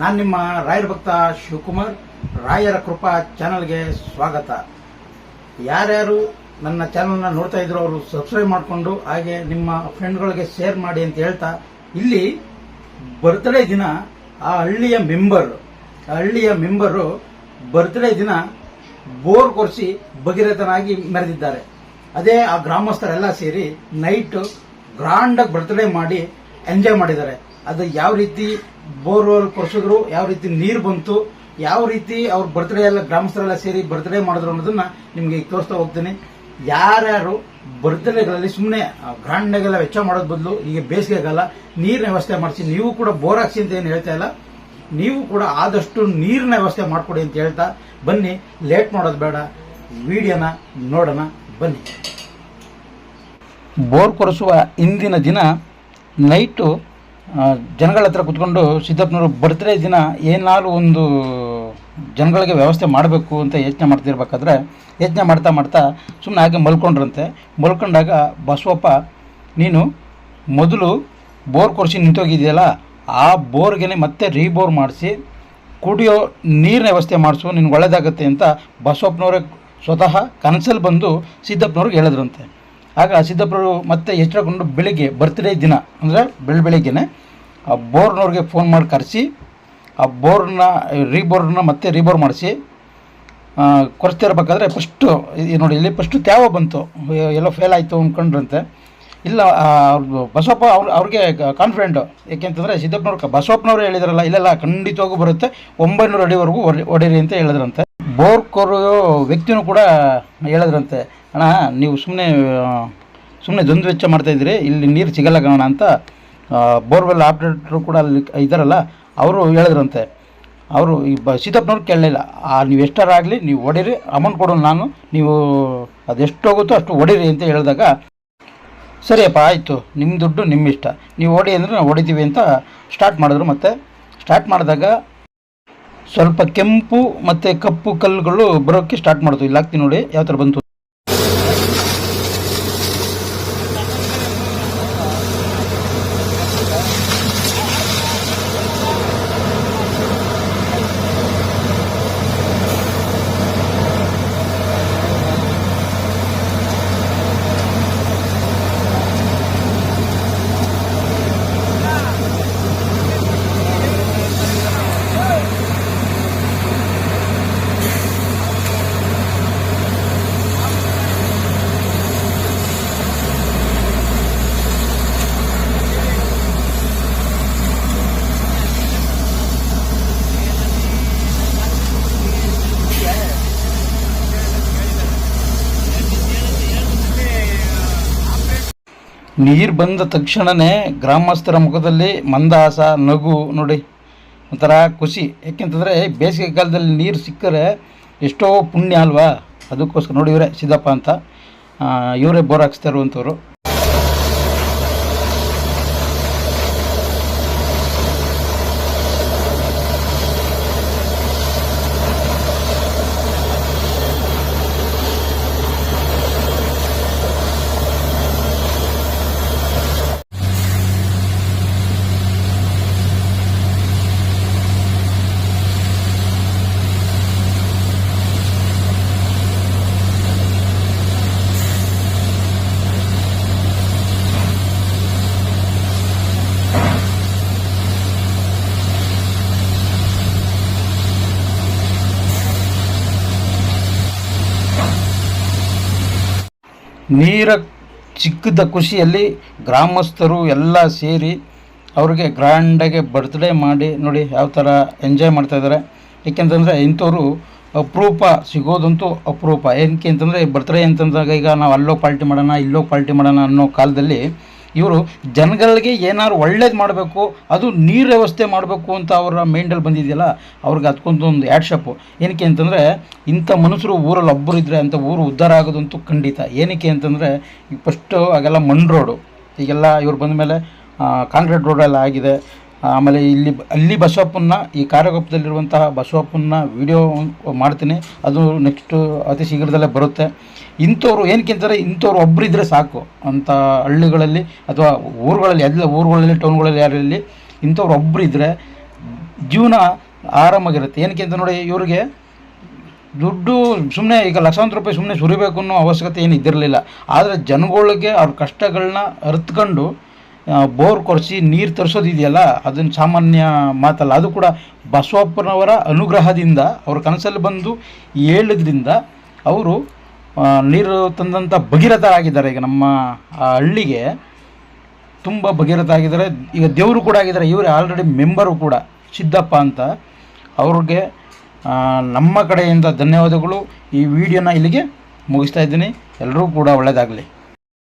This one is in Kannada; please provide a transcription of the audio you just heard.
ನಾನು ನಿಮ್ಮ ರಾಯರ ಭಕ್ತ ಶಿವಕುಮಾರ್. ರಾಯರ ಕೃಪಾ ಚಾನಲ್ಗೆ ಸ್ವಾಗತ. ಯಾರ್ಯಾರು ನನ್ನ ಚಾನಲ್ನ ನೋಡ್ತಾ ಇದ್ರು ಅವರು ಸಬ್ಸ್ಕ್ರೈಬ್ ಮಾಡಿಕೊಂಡು ಹಾಗೆ ನಿಮ್ಮ ಫ್ರೆಂಡ್ಗಳಿಗೆ ಶೇರ್ ಮಾಡಿ ಅಂತ ಹೇಳ್ತಾ, ಇಲ್ಲಿ ಬರ್ತ್ಡೇ ದಿನ ಆ ಹಳ್ಳಿಯ ಮೆಂಬರ್ ಆ ಹಳ್ಳಿಯ ಮೆಂಬರು ಬರ್ತ್ಡೇ ದಿನ ಬೋರ್ ಕೊರೆಸಿ ಭಗೀರಥನಾಗಿ ಮೆರೆದಿದ್ದಾರೆ. ಅದೇ ಆ ಗ್ರಾಮಸ್ಥರೆಲ್ಲ ಸೇರಿ ನೈಟ್ ಗ್ರಾಂಡ್ ಆಗಿ ಬರ್ತ್ಡೇ ಮಾಡಿ ಎಂಜಾಯ್ ಮಾಡಿದ್ದಾರೆ. ಅದು ಯಾವ ರೀತಿ ಬೋರ್ವೆಲ್ ಕೊರೆಸಿದ್ರು, ಯಾವ ರೀತಿ ನೀರು ಬಂತು, ಯಾವ ರೀತಿ ಅವ್ರ ಬರ್ತ್ಡೇ ಎಲ್ಲ ಗ್ರಾಮಸ್ಥರೆಲ್ಲ ಸೇರಿ ಬರ್ತ್ಡೇ ಮಾಡಿದ್ರು ಅನ್ನೋದನ್ನ ನಿಮ್ಗೆ ತೋರಿಸ್ತಾ ಹೋಗ್ತೀನಿ. ಯಾರ್ಯಾರು ಬರ್ತ್ಡೇಗಳಲ್ಲಿ ಸುಮ್ಮನೆ ಗ್ರಾಂಡ್ನೆಗೆಲ್ಲ ವೆಚ್ಚ ಮಾಡೋದ್ ಬದಲು ಈಗ ಬೇಸಿಗೆಗಾಲ ನೀರಿನ ವ್ಯವಸ್ಥೆ ಮಾಡಿಸಿ, ನೀವು ಕೂಡ ಬೋರ್ ಹಾಕ್ಸಿ ಅಂತ ಏನು ಹೇಳ್ತಾ ಇಲ್ಲ. ನೀವು ಕೂಡ ಆದಷ್ಟು ನೀರಿನ ವ್ಯವಸ್ಥೆ ಮಾಡಿಕೊಡಿ ಅಂತ ಹೇಳ್ತಾ, ಬನ್ನಿ, ಲೇಟ್ ಮಾಡೋದು ಬೇಡ, ವಿಡಿಯೋನ ನೋಡೋಣ, ಬನ್ನಿ. ಬೋರ್ ಕೊರೆಸುವ ಇಂದಿನ ದಿನ, ನೈಟು ಜನಗಳ ಹತ್ರ ಕುತ್ಕೊಂಡು ಸಿದ್ದಪ್ಪನವರು ಬರ್ತ್ಡೇ ದಿನ ಏನಾದ್ರು ಒಂದು ಜನಗಳಿಗೆ ವ್ಯವಸ್ಥೆ ಮಾಡಬೇಕು ಅಂತ ಯೋಚನೆ ಮಾಡ್ತಿರ್ಬೇಕಾದ್ರೆ ಯೋಚನೆ ಮಾಡ್ತಾ ಮಾಡ್ತಾ ಸುಮ್ಮನೆ ಹಾಗೆ ಮಲ್ಕೊಂಡ್ರಂತೆ. ಮಲ್ಕೊಂಡಾಗ, ಬಸವಪ್ಪ, ನೀನು ಮೊದಲು ಬೋರ್ ಕೊಡಿಸಿ ನಿಂತೋಗಿದೆಯಲ್ಲ, ಆ ಬೋರ್ಗೆ ಮತ್ತೆ ರೀಬೋರ್ ಮಾಡಿಸಿ ಕುಡಿಯೋ ನೀರಿನ ವ್ಯವಸ್ಥೆ ಮಾಡಿಸು, ನಿನಗೆ ಒಳ್ಳೆಯದಾಗುತ್ತೆ ಅಂತ ಬಸವಪ್ಪನವ್ರಿಗೆ ಸ್ವತಃ ಕನಸಲ್ಲಿ ಬಂದು ಸಿದ್ದಪ್ಪನವ್ರಿಗೆ ಹೇಳಿದ್ರಂತೆ. ಆಗ ಸಿದ್ದಪ್ಪರು ಮತ್ತೆ ಎಚ್ಚರಗೊಂಡು ಬೆಳಿಗ್ಗೆ ಬರ್ತ್ಡೇ ದಿನ, ಅಂದರೆ ಬೆಳ ಬೆಳಿಗ್ಗೆನೆ, ಆ ಬೋರ್ನವ್ರಿಗೆ ಫೋನ್ ಮಾಡಿ ಕರೆಸಿ, ಆ ಬೋರ್ನ ರೀಬೋರ್ನ ಮತ್ತೆ ರೀಬೋರ್ ಮಾಡಿಸಿ ಕೊರೆಸ್ತಿರ್ಬೇಕಾದ್ರೆ ಫಸ್ಟು ನೋಡಿ ಇಲ್ಲಿ ಫಸ್ಟು ತ್ಯಾವ ಬಂತು. ಎಲ್ಲೋ ಫೇಲ್ ಆಯಿತು ಅಂದ್ಕೊಂಡ್ರಂತೆ ಇಲ್ಲ ಅವ್ರದ್ದು ಅವ್ರು ಬಸವಪ್ಪ ಅವ್ರು, ಅವ್ರಿಗೆ ಕಾನ್ಫಿಡೆಂಟು ಏಕೆಂತಂದರೆ ಸಿದ್ದಪ್ಪನವ್ರು ಬಸವಪ್ಪನವ್ರು ಹೇಳಿದ್ರಲ್ಲ, ಇಲ್ಲೆಲ್ಲ ಖಂಡಿತವಾಗೂ ಬರುತ್ತೆ, ಒಂಬೈನೂರು ಅಡಿವರೆಗೂ ಹೊಡಿ- ಹೊಡೀರಿ ಅಂತ ಹೇಳಿದ್ರಂತೆ. ಬೋರ್ ಕೊರೋ ವ್ಯಕ್ತಿನೂ ಕೂಡ ಹೇಳಿದ್ರಂತೆ, ಅಣ್ಣ, ನೀವು ಸುಮ್ಮನೆ ಸುಮ್ಮನೆ ದ್ವಂದ್ವ ವೆಚ್ಚ ಮಾಡ್ತಾಯಿದ್ದೀರಿ ಇಲ್ಲಿ ನೀರು ಸಿಗಲ್ಲ ಕಣ ಅಂತ ಬೋರ್ವೆಲ್ ಆಪ್ರೇಟ್ರು ಕೂಡ ಅಲ್ಲಿ ಇದ್ದಾರಲ್ಲ, ಅವರು ಹೇಳಿದ್ರಂತೆ. ಅವರು ಈ ಬ ಸೀತಪ್ಪನವ್ರು ಕೇಳಲಿಲ್ಲ ನೀವು ಎಷ್ಟಾರಾಗಲಿ ನೀವು ಹೊಡೀರಿ, ಅಮೌಂಟ್ ಕೊಡೋಣ ನಾನು, ನೀವು ಅದೆಷ್ಟು ಹೋಗುತ್ತೋ ಅಷ್ಟು ಹೊಡೀರಿ ಅಂತ ಹೇಳಿದಾಗ, ಸರಿಯಪ್ಪ, ಆಯಿತು, ನಿಮ್ಮ ದುಡ್ಡು ನಿಮ್ಮ ಇಷ್ಟ ನೀವು ಹೊಡಿ ಅಂದರೆ ನಾವು ಹೊಡಿತೀವಿ ಅಂತ ಸ್ಟಾರ್ಟ್ ಮಾಡಿದ್ರು. ಮತ್ತು ಸ್ಟಾರ್ಟ್ ಮಾಡಿದಾಗ ಸ್ವಲ್ಪ ಕೆಂಪು ಮತ್ತು ಕಪ್ಪು ಕಲ್ಲುಗಳು ಬರೋಕ್ಕೆ ಸ್ಟಾರ್ಟ್ ಮಾಡೋದು. ಇಲ್ಲಿ ನೋಡಿ ಯಾವ ಥರ ಬಂತು. ನೀರು ಬಂದ ತಕ್ಷಣವೇ ಗ್ರಾಮಸ್ಥರ ಮುಖದಲ್ಲಿ ಮಂದಹಾಸ, ನಗು ನೋಡಿ. ಒಂಥರ ಖುಷಿ. ಯಾಕೆಂತಂದರೆ ಬೇಸಿಗೆ ಕಾಲದಲ್ಲಿ ನೀರು ಸಿಕ್ಕರೆ ಎಷ್ಟೋ ಪುಣ್ಯ ಅಲ್ವಾ? ಅದಕ್ಕೋಸ್ಕರ ನೋಡಿ ಇವರೇ, ಸಿದ್ದಪ್ಪ ಅಂತ. ಇವರೇ ಬೋರ್ ಹಾಕ್ಸ್ತಾ ಇರುವಂಥವ್ರು ನೀರ ಚಿಕ್ಕದ ಖುಷಿಯಲ್ಲಿ ಗ್ರಾಮಸ್ಥರು ಎಲ್ಲ ಸೇರಿ ಅವ್ರಿಗೆ ಗ್ರ್ಯಾಂಡಾಗಿ ಬರ್ತ್ಡೇ ಮಾಡಿ ನೋಡಿ ಯಾವ ಥರ ಎಂಜಾಯ್ ಮಾಡ್ತಾಯಿದ್ದಾರೆ ಏಕೆಂತಂದರೆ ಇಂಥವರು ಅಪರೂಪ ಸಿಗೋದಂತೂ ಅಪರೂಪ. ಏನಕ್ಕೆ ಅಂತಂದರೆ ಬರ್ತ್ಡೇ ಅಂತಂದಾಗ ಈಗ ನಾವು ಅಲ್ಲೋಗಿ ಪಾರ್ಟಿ ಮಾಡೋಣ, ಇಲ್ಲೋಗಿ ಪಾರ್ಟಿ ಮಾಡೋಣ ಅನ್ನೋ ಕಾಲದಲ್ಲಿ ಇವರು ಜನಗಳಿಗೆ ಏನಾದ್ರು ಒಳ್ಳೇದು ಮಾಡಬೇಕು, ಅದು ನೀರು ವ್ಯವಸ್ಥೆ ಮಾಡಬೇಕು ಅಂತ ಅವರ ಮೈಂಡಲ್ಲಿ ಬಂದಿದೆಯಲ್ಲ, ಅವ್ರಿಗೆ ಒಂದು ಆ್ಯಡ್ ಶಾಪು ಏನಕ್ಕೆ ಅಂತಂದರೆ, ಇಂಥ ಮನುಷ್ಯರು ಊರಲ್ಲಿ ಒಬ್ಬರು ಇದ್ದರೆ ಅಂತ ಊರು ಉದ್ಧಾರ ಆಗೋದಂತೂ ಖಂಡಿತ. ಏನಕ್ಕೆ ಅಂತಂದರೆ ಈಗ ಫಸ್ಟು ಆಗೆಲ್ಲ ಮಣ್ಣು ರೋಡು ಈಗೆಲ್ಲ ಇವ್ರು ಬಂದ ಮೇಲೆ ಕಾಂಕ್ರೀಟ್ ರೋಡೆಲ್ಲ ಆಗಿದೆ. ಆಮೇಲೆ ಇಲ್ಲಿ ಅಲ್ಲಿ ಬಸವಪ್ಪನ್ನ, ಈ ಕಾರ್ಯಗೊಪ್ಪದಲ್ಲಿರುವಂತಹ ಬಸವಪ್ಪನ್ನ ವಿಡಿಯೋ ಮಾಡ್ತೀನಿ. ಅದು ನೆಕ್ಸ್ಟು ಅತಿ ಶೀಘ್ರದಲ್ಲೇ ಬರುತ್ತೆ. ಇಂಥವ್ರು ಏನಕ್ಕೆ ಅಂತಾರೆ ಇಂಥವ್ರು ಒಬ್ಬರು ಇದ್ದರೆ ಸಾಕು. ಅಂಥ ಹಳ್ಳಿಗಳಲ್ಲಿ ಅಥವಾ ಊರುಗಳಲ್ಲಿ ಎಲ್ಲ ಊರುಗಳಲ್ಲಿ, ಟೌನ್ಗಳಲ್ಲಿ ಯಾರಲ್ಲಿ ಇಂಥವ್ರು ಒಬ್ಬರು ಇದ್ದರೆ ಜೀವನ ಆರಾಮಾಗಿರುತ್ತೆ. ಏನಕ್ಕೆ ಅಂತ ನೋಡಿ ಇವ್ರಿಗೆ, ದುಡ್ಡು ಸುಮ್ಮನೆ ಈಗ ಲಕ್ಷಾಂತರ ರೂಪಾಯಿ ಸುಮ್ಮನೆ ಸುರಿಬೇಕು ಅನ್ನೋ ಅವಶ್ಯಕತೆ ಏನು ಇದ್ದಿರಲಿಲ್ಲ. ಆದರೆ ಜನಗಳಿಗೆ ಅವ್ರ ಕಷ್ಟಗಳನ್ನ ಅರ್ತ್ಕೊಂಡು ಬೋರ್ ಕೊರೆಸಿ ನೀರು ತರಿಸೋದಿದೆಯಲ್ಲ ಅದನ್ನು ಸಾಮಾನ್ಯ ಮಾತಲ್ಲ. ಅದು ಕೂಡ ಬಸವಪ್ಪನವರ ಅನುಗ್ರಹದಿಂದ, ಅವ್ರ ಕನಸಲ್ಲಿ ಬಂದು ಹೇಳಿದ್ರಿಂದ ಅವರು ನೀರು ತಂದಂಥ ಭಗೀರಥ ಆಗಿದ್ದಾರೆ ಈಗ ನಮ್ಮ ಹಳ್ಳಿಗೆ ತುಂಬ ಭಗೀರಥ ಆಗಿದ್ದಾರೆ ಈಗ ದೇವರು ಕೂಡ ಆಗಿದ್ದಾರೆ. ಇವರೇ ಆಲ್ರೆಡಿ ಮೆಂಬರು ಕೂಡ. ಸಿದ್ದಪ್ಪ ಅಂತ ಅವ್ರಿಗೆ ನಮ್ಮ ಕಡೆಯಿಂದ ಧನ್ಯವಾದಗಳು. ಈ ವಿಡಿಯೋನ ಇಲ್ಲಿಗೆ ಮುಗಿಸ್ತಾ ಇದ್ದೀನಿ. ಎಲ್ಲರೂ ಕೂಡ ಒಳ್ಳೆಯದಾಗಲಿ